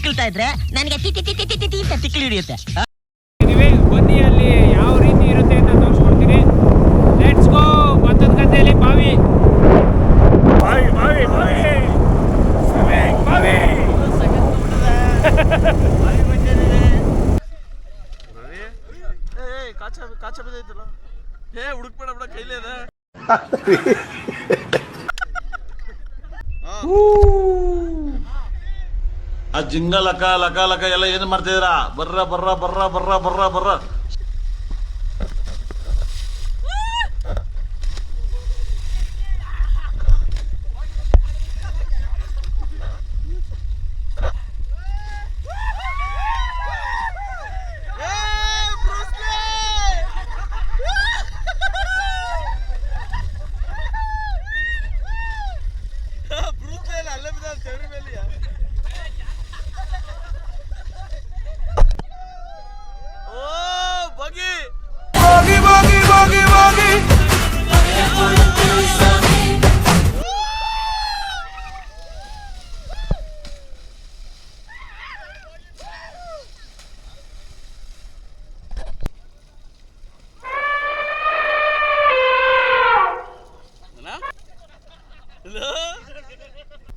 ಬಿಕ್ಕಳ್ತಾ ಇದ್ರೆ ನನಗೆ ಟಿ ಟಿ ಟಿ ಟಿ ಟಿ ಟಿ ಟಿ ಅಂತ ತಿಕ್ಕಿಳಿ ಹಿಡಿಯುತ್ತೆ. ಬನ್ನಿ ಅಲ್ಲಿ ಯಾವ ರೀತಿ ಇರುತ್ತೆ ಅಂತ ತೋರಿಸ್ಕೊಡ್ತೀನಿ. ಲೆಟ್ಸ್ ಗೋ ಭತ್ತದ ಗದ್ದೆಯಲ್ಲಿ ಬಾವಿ. ಬಾವಿ ಬಾವಿ ಬಾವಿ. ಬಾವಿ. ಕಾಚ ಕಾಚ ಬಿದ್ದೈತಲ್ಲ. ಏ ಹುಡುಕ್ಬೇಡ ಬಿಡ ಕೈಲೇ ಇದೆ. ಆ ಜಿಂಗ ಲಕ ಲಕ ಲಕ ಎಲ್ಲ ಏನ್ ಮಾಡ್ತಿದ್ದೀರಾ ಬರ್ರ ಬರ್ರ ಬರ್ರ ಬರ್ರ ಬರ್ರ ಬರ್ರ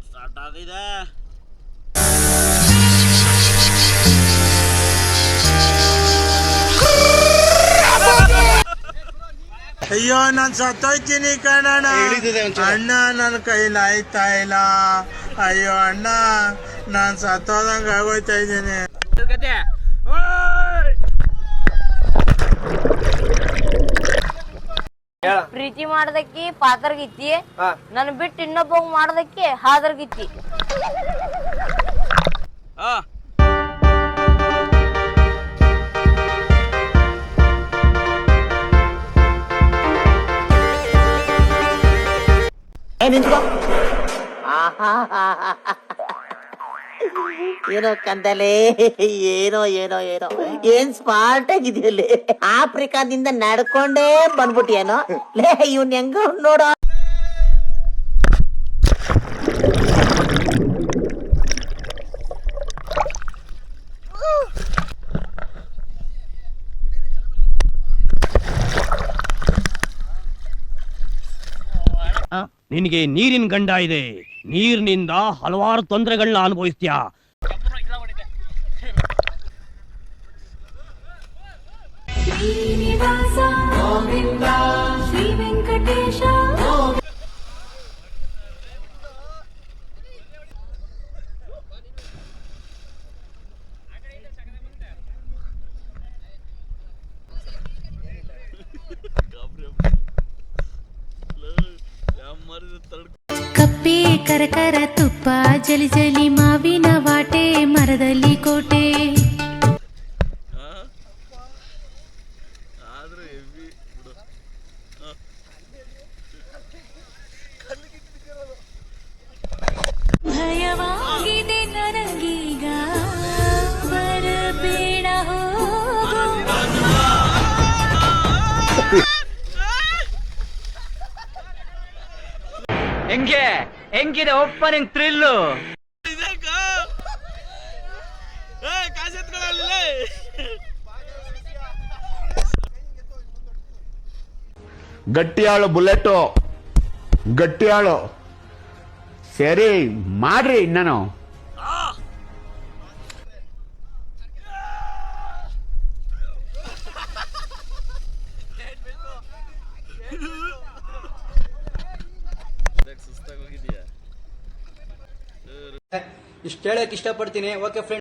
ಸ್ಟಾರ್ಟ್ ಆಗಿದೆ ಅಯ್ಯೋ ನಾನ್ ಸತ್ತೋಯ್ತೀನಿ ಕಣಣ್ಣ. ಅಣ್ಣ ನನ್ನ ಕೈಲಿ ಆಯ್ತಾ ಇಲ್ಲ. ಅಯ್ಯೋ ಅಣ್ಣ ನಾನ್ ಸತ್ತೋದಂಗ ಆಗೋಯ್ತಾ ಇದ್ದೀನಿ. ಪ್ರೀತಿ ಮಾಡದಕ್ಕೆ ಪಾತ್ರಗಿತ್ತಿ. ನನ್ ಬಿಟ್ಟು ಇನ್ನೊಬ್ಬ ಮಾಡದಕ್ಕೆ ಹಾದರ್ಗಿತ್ತಿ. ಆ ಏನೋ ಕಂದಲೆ, ಏನೋ ಏನೋ ಏನೋ. ಏನ್ ಸ್ಮಾರ್ಟ್ ಆಗಿದೆಯಲ್ಲಿ ಆಫ್ರಿಕಾದಿಂದ ನಡ್ಕೊಂಡೇ ಬಂದ್ಬಿಟ್ಟಿಯೇನೋ? ಲೇ, ಇವನ್ ಹೆಂಗ ನೋಡೋ? ನಿನಗೆ ನೀರಿನ ಗಂಡ ಇದೆ. ನೀರಿನಿಂದ ಹಲವಾರು ತೊಂದರೆಗಳನ್ನ ಅನುಭವಿಸ್ತೀಯ ಶ್ರೀನಿವಾಸ ಗೋವಿಂದ ಶ್ರೀ ವೆಂಕಟೇಶ ಕಪ್ಪೆ ಕರಕರ ತುಪ್ಪ ಜಲಿ ಜಲಿ ಮಾವಿನ ವಾಟೆ ಮರದಲ್ಲಿ ಕೋಟೆ. ಹೆಂಗಿದೆ ಓಪನಿಂಗ್ ಥ್ರಿಲ್ಲು? ಗಟ್ಟಿಯಾಳು ಬುಲೆಟು. ಗಟ್ಟಿಯಾಳು. ಸರಿ ಮಾಡ್ರಿ ನಾನು ಇಷ್ಟು ಹೇಳಕ್ ಇಷ್ಟಪಡ್ತೀನಿ. Okay friend